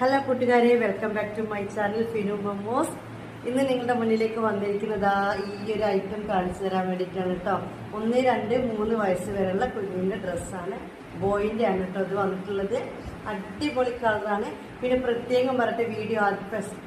Hello കൂട്ടുകാരെ welcome back to my channel Finu മമ്മോസ് ഇന്ന് നിങ്ങളുടെ മുന്നിലേക്ക് വന്നിരിക്കുന്നത് ആ ഈ ഒരു ഐറ്റം കാണിച്ചു തരാൻ വേണ്ടിയിട്ടാണ് കേട്ടോ ഒന്ന് രണ്ട് മൂന്ന് വയസ്സ് വരെയുള്ള കുഞ്ഞിന്റെ ഡ്രസ്സാണ് ബോയിന്റെ ആണ് കേട്ടോ അത് വന്നിട്ടുള്ളത്. അടിപൊളി കളറാണ് പിന്നെ പ്രത്യേകം പറയട്ടെ വീഡിയോ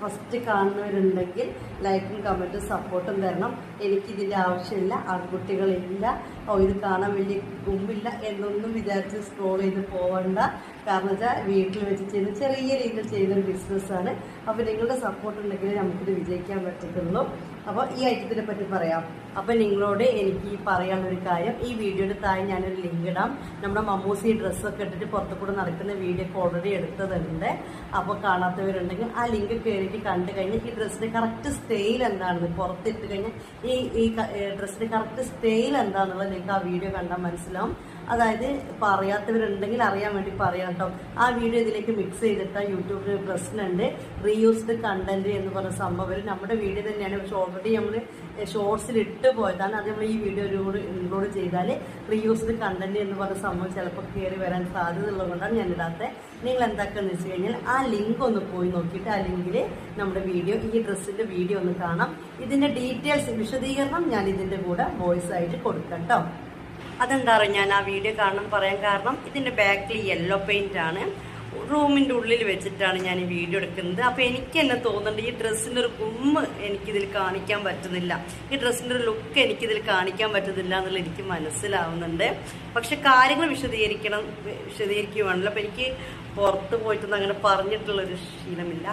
ഫസ്റ്റ് കാണുന്നവരുണ്ടെങ്കിൽ ലൈക്കും കമന്റും സപ്പോർട്ടും തരണം. എനിക്കിതിന്റെ ആവശ്യമില്ല ആൺകുട്ടികളില്ല. ഓ ഇത് കാണാൻ വലിയ ഗുമ്പില്ല എന്നൊന്നും വിചാരിച്ച് സ്ക്രോൾ ചെയ്ത് പോവണ്ട. കാരണം വെച്ചാൽ വീട്ടിൽ വെച്ച് ചെയ്യുന്ന ചെറിയ രീതിയിൽ ചെയ്യുന്നൊരു ബിസിനസ്സാണ് അപ്പോൾ നിങ്ങളുടെ സപ്പോർട്ട് ഉണ്ടെങ്കിൽ നമുക്കിത് വിജയിക്കാൻ പറ്റത്തുള്ളൂ. അപ്പോൾ ഈ ഐറ്റത്തിനെ പറ്റി പറയാം. അപ്പോൾ നിങ്ങളോട് എനിക്ക് പറയാനുള്ളൊരു കാര്യം ഈ വീഡിയോയുടെ താഴെ ഞാനൊരു ലിങ്ക് ഇടാം. നമ്മുടെ മമ്മൂസി ഡ്രസ്സൊക്കെ ഇട്ടിട്ട് പുറത്തു കൂടെ നടക്കുന്ന വീഡിയോ ഒക്കെ ഓൾറെഡി എടുത്തതുണ്ട്. അപ്പോൾ കാണാത്തവരുണ്ടെങ്കിൽ ആ ലിങ്ക് കയറിയിട്ട് കണ്ടു കഴിഞ്ഞാൽ ഈ ഡ്രസ്സിന്റെ കറക്റ്റ് സ്റ്റൈൽ എന്താണെന്ന് പുറത്തിട്ട് കഴിഞ്ഞാൽ ഈ ഈ ഡ്രസ്സിന്റെ കറക്റ്റ് സ്റ്റൈൽ എന്താണെന്നുള്ളത് നിങ്ങൾക്ക് ആ വീഡിയോ കണ്ടാൽ മനസ്സിലാവും. അതായത് ഇപ്പോൾ അറിയാത്തവരുണ്ടെങ്കിൽ അറിയാൻ വേണ്ടി പറയാം കേട്ടോ. ആ വീഡിയോ ഇതിലേക്ക് മിക്സ് ചെയ്തിട്ട് യൂട്യൂബിൽ പ്രശ്നമുണ്ട് റീയൂസ്ഡ് കണ്ടന്റ് എന്ന് പറഞ്ഞ സംഭവം നമ്മുടെ വീഡിയോ തന്നെയാണ്. പക്ഷെ ഓൾറെഡി നമ്മൾ ഷോർട്സിൽ ഇട്ട് പോയതാണ്. അത് നമ്മൾ ഈ വീഡിയോയിലൂടെ ഇൻക്ലൂഡ് ചെയ്താൽ റീയൂസ്ഡ് കണ്ടന്റ് എന്ന് പറഞ്ഞ സംഭവം ചിലപ്പോൾ കയറി വരാൻ സാധ്യത ഉള്ളതുകൊണ്ടാണ് ഞാൻ ഇടാത്തത് നിങ്ങൾ എന്താക്കാന്ന് വെച്ച് കഴിഞ്ഞാൽ ആ ലിങ്ക് ഒന്ന് പോയി നോക്കിയിട്ട് ആ ലിങ്കിൽ നമ്മുടെ വീഡിയോ ഈ ഡ്രസ്സിന്റെ വീഡിയോ ഒന്ന് കാണാം. ഇതിന്റെ ഡീറ്റെയിൽസ് വിശദീകരണം ഞാൻ ഇതിന്റെ കൂടെ വോയിസ് ആയിട്ട് കൊടുക്കാം കേട്ടോ. അതെന്താ പറയുക ഞാൻ ആ വീഡിയോ കാണണം പറയാൻ കാരണം ഇതിന്റെ ബാക്കിൽ യെല്ലോ പെയിന്റ് ആണ്. റൂമിന്റെ ഉള്ളിൽ വെച്ചിട്ടാണ് ഞാൻ ഈ വീഡിയോ എടുക്കുന്നത്. അപ്പോൾ എനിക്ക് തന്നെ തോന്നുന്നുണ്ട് ഈ ഡ്രസ്സിന്റെ ഒരു ഗുമ്മ് എനിക്കിതിൽ കാണിക്കാൻ പറ്റുന്നില്ല. ഈ ഡ്രസ്സിന്റെ ഒരു ലുക്ക് എനിക്കിതിൽ കാണിക്കാൻ പറ്റുന്നില്ല എന്നുള്ളത് എനിക്ക് മനസ്സിലാവുന്നുണ്ട്. പക്ഷെ കാര്യങ്ങൾ വിശദീകരിക്കണം വിശദീകരിക്കുകയാണല്ലോ അപ്പോൾ എനിക്ക് പുറത്ത് പോയിട്ടൊന്നും അങ്ങനെ പറഞ്ഞിട്ടുള്ളൊരു ശീലമില്ല.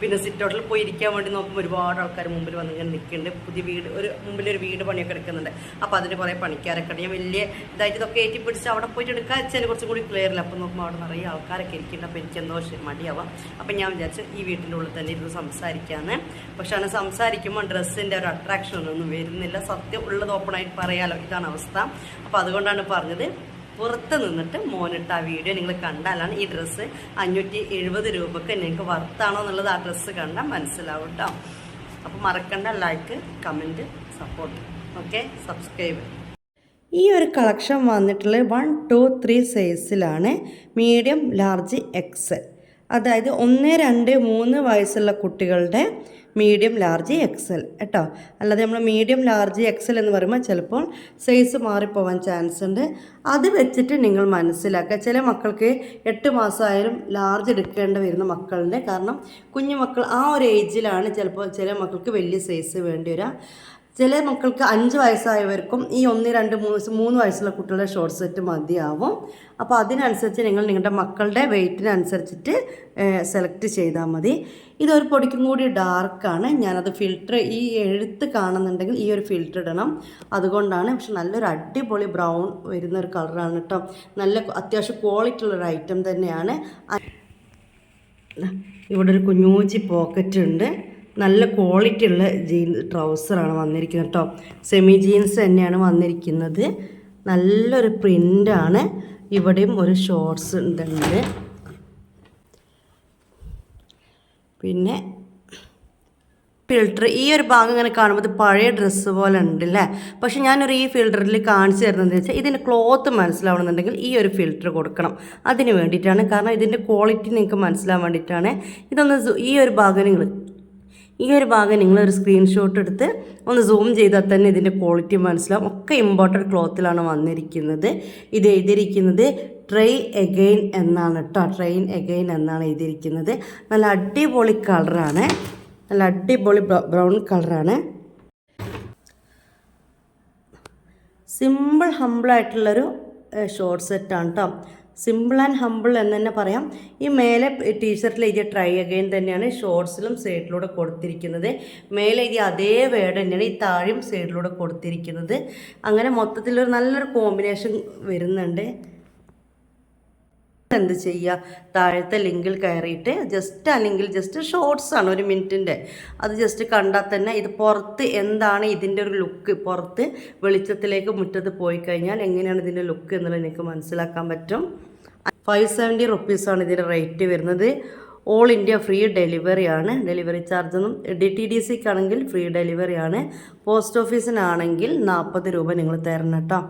പിന്നെ സിറ്റൗട്ടിൽ പോയി ഇരിക്കാൻ വേണ്ടി നോക്കുമ്പോൾ ഒരുപാട് ആൾക്കാർ മുമ്പിൽ വന്ന് ഇങ്ങനെ നിൽക്കുന്നുണ്ട് പുതിയ വീട് ഒരു മുമ്പിൽ ഒരു വീട് പണിയൊക്കെ എടുക്കുന്നുണ്ട്. അപ്പോൾ അതിന് കുറേ പണിക്കാരൊക്കെ ഉണ്ട്. ഞാൻ വലിയ ഇതായിട്ട് ഇതൊക്കെ ഏറ്റി പിടിച്ച് അവിടെ പോയിട്ട് എടുക്കാൻ വെച്ചാൽ കുറച്ചും കൂടി ക്ലിയർ ഇല്ല അപ്പോൾ നോക്കുമ്പോൾ അവിടെ നിറയെ ആൾക്കാരൊക്കെ ഇരിക്കുന്നുണ്ട്. അപ്പോൾ എനിക്ക് എന്തോ ശരി മടിയാവാം. അപ്പോൾ ഞാൻ വിചാരിച്ചു ഈ വീട്ടിന്റെ ഉള്ളിൽ തന്നെ ഇരുന്ന് സംസാരിക്കാമെന്ന് പക്ഷെ അങ്ങനെ സംസാരിക്കുമ്പോൾ ഡ്രസ്സിന്റെ ഒരു അട്രാക്ഷൻ ഒന്നും വരുന്നില്ല. സത്യം ഉള്ളത് ഓപ്പണായിട്ട് പറയാലോ. ഇതാണ് അവസ്ഥ. അപ്പോൾ അതുകൊണ്ടാണ് പറഞ്ഞത് പുറത്ത് നിന്നിട്ട് മോനിട്ട ആ വീഡിയോ നിങ്ങൾ കണ്ടാലാണ് ഈ ഡ്രസ്സ് അഞ്ഞൂറ്റി എഴുപത് രൂപക്ക് നിങ്ങൾക്ക് വർത്താണോ എന്നുള്ളത് ആ ഡ്രസ്സ് കണ്ടാൽ മനസ്സിലാവും കേട്ടോ അപ്പോൾ മറക്കണ്ട like comment support okay subscribe ഈ ഒരു കളക്ഷൻ വന്നിട്ടുള്ളത് വൺ ടു ത്രീ സൈസിലാണ് മീഡിയം ലാർജ് എക്സ് അതായത് ഒന്ന് രണ്ട് മൂന്ന് വയസ്സുള്ള കുട്ടികളുടെ മീഡിയം ലാർജ് എക്സൽ കേട്ടോ? അല്ലാതെ നമ്മൾ മീഡിയം ലാർജ് എക്സൽ എന്ന് പറയുമ്പോൾ ചിലപ്പോൾ സൈസ് മാറിപ്പോവാൻ ചാൻസ് ഉണ്ട്. അത് വെച്ചിട്ട് നിങ്ങൾ മനസ്സിലാക്കുക. ചില മക്കൾക്ക് എട്ട് മാസമായാലും ലാർജ് എടുക്കേണ്ടി വരുന്ന മക്കളുണ്ട്. കാരണം കുഞ്ഞു മക്കൾ ആ ഒരു ഏജിലാണ് ചിലപ്പോൾ ചില മക്കൾക്ക് വലിയ സൈസ് വേണ്ടി വരിക ചില മക്കൾക്ക് അഞ്ച് വയസ്സായവർക്കും ഈ ഒന്ന് രണ്ട് മൂന്ന് മൂന്ന് വയസ്സുള്ള കുട്ടികളുടെ ഷോർട്ട് സെറ്റ് മതിയാവും. അപ്പോൾ അതിനനുസരിച്ച് നിങ്ങൾ നിങ്ങളുടെ മക്കളുടെ വെയ്റ്റിനനുസരിച്ചിട്ട് സെലക്ട് ചെയ്താൽ മതി. ഇതൊരു പൊടിക്കും കൂടി ഡാർക്കാണ് ഞാനത് ഫിൽറ്റർ ഈ എഴുത്ത് കാണുന്നുണ്ടെങ്കിൽ ഈ ഒരു ഫിൽറ്റർ ഇടണം. അതുകൊണ്ടാണ് പക്ഷെ നല്ലൊരു അടിപൊളി ബ്രൗൺ വരുന്ന ഒരു കളറാണ് കേട്ടോ നല്ല അത്യാവശ്യം ക്വാളിറ്റി ഉള്ളൊരു ഐറ്റം തന്നെയാണ്. ഇവിടെ ഒരു കുഞ്ഞൂച്ചി പോക്കറ്റ് ഉണ്ട്. നല്ല ക്വാളിറ്റി ഉള്ള ജീൻസ് ട്രൗസറാണ് വന്നിരിക്കുന്നത് കേട്ടോ സെമി ജീൻസ് തന്നെയാണ് വന്നിരിക്കുന്നത്. നല്ലൊരു പ്രിന്റാണ് ഇവിടെയും ഒരു ഷോർട്സ് ഉണ്ട് പിന്നെ ഫിൽട്ടർ ഈ ഒരു ഭാഗം ഇങ്ങനെ കാണുമ്പോൾ പഴയ ഡ്രസ്സ് പോലെ ഉണ്ടല്ലേ പക്ഷെ ഞാനൊരു ഈ ഫിൽട്ടറിൽ കാണിച്ചു തരുന്നതെന്ന് വെച്ചാൽ ഇതിന്റെ ക്ലോത്ത് മനസ്സിലാവണമെന്നുണ്ടെങ്കിൽ ഈ ഒരു ഫിൽറ്റർ കൊടുക്കണം. അതിന് വേണ്ടിയിട്ടാണ്. കാരണം ഇതിന്റെ ക്വാളിറ്റി നിങ്ങൾക്ക് മനസ്സിലാവാൻ വേണ്ടിയിട്ടാണ്. ഇതൊന്ന് ഈ ഒരു ഭാഗം നിങ്ങൾ ഈ ഒരു ഭാഗം നിങ്ങളൊരു സ്ക്രീൻഷോട്ട് എടുത്ത് ഒന്ന് സൂം ചെയ്താൽ തന്നെ ഇതിന്റെ ക്വാളിറ്റി മനസ്സിലാവും. ഒക്കെ ഇമ്പോർട്ടന്റ് ക്ലോത്തിലാണ് വന്നിരിക്കുന്നത്. ഇത് എഴുതിയിരിക്കുന്നത് ട്രൈ എഗെയിൻ എന്നാണ് കേട്ടോ ട്രെയിൻ എഗെയിൻ എന്നാണ് എഴുതിയിരിക്കുന്നത്. നല്ല അടിപൊളി കളറാണ് നല്ല അടിപൊളി ബ്രൗൺ കളറാണ് സിമ്പിൾ ഹമ്പിളായിട്ടുള്ളൊരു ഷോർട്ട് സെറ്റാണ് കേട്ടോ സിമ്പിൾ ആൻഡ് ഹമ്പിൾ എന്ന് തന്നെ പറയാം. ഈ മേലെ ടീഷർട്ടിൽ എഴുതിയ ട്രൈ അഗൈൻ തന്നെയാണ് ഷോർട്സിലും സൈഡിലൂടെ കൊടുത്തിരിക്കുന്നത്. മേലെ എഴുതിയ അതേ വേർഡ് തന്നെയാണ് ഈ താഴെയും സൈഡിലൂടെ കൊടുത്തിരിക്കുന്നത്. അങ്ങനെ മൊത്തത്തിലൊരു നല്ലൊരു കോമ്പിനേഷൻ വരുന്നുണ്ട്. എന്ത് ചെയ്യുക? താഴത്തെ ലിങ്കിൽ കയറിയിട്ട് ജസ്റ്റ് അല്ലെങ്കിൽ ജസ്റ്റ് ഷോർട്സ് ആണ് ഒരു മിനിറ്റിന്റെ. അത് ജസ്റ്റ് കണ്ടാൽ തന്നെ ഇത് പുറത്ത് എന്താണ് ഇതിന്റെ ഒരു ലുക്ക് പുറത്ത് വെളിച്ചത്തിലേക്ക് മുറ്റത്ത് പോയി കഴിഞ്ഞാൽ എങ്ങനെയാണ് ഇതിന്റെ ലുക്ക് എന്നുള്ളത് എനിക്ക് മനസ്സിലാക്കാൻ പറ്റും. ഫൈവ് സെവന്റി റുപ്പീസാണ് ഇതിന്റെ റേറ്റ് വരുന്നത്. ഓൾ ഇന്ത്യ ഫ്രീ ഡെലിവറി ആണ്. ഡെലിവറി ചാർജൊന്നും ഡി ടി ഡി സിക്കാണെങ്കിൽ ഫ്രീ ഡെലിവറി ആണ്. പോസ്റ്റ് ഓഫീസിനാണെങ്കിൽ നാൽപ്പത് രൂപ നിങ്ങൾ തരണം കേട്ടോ.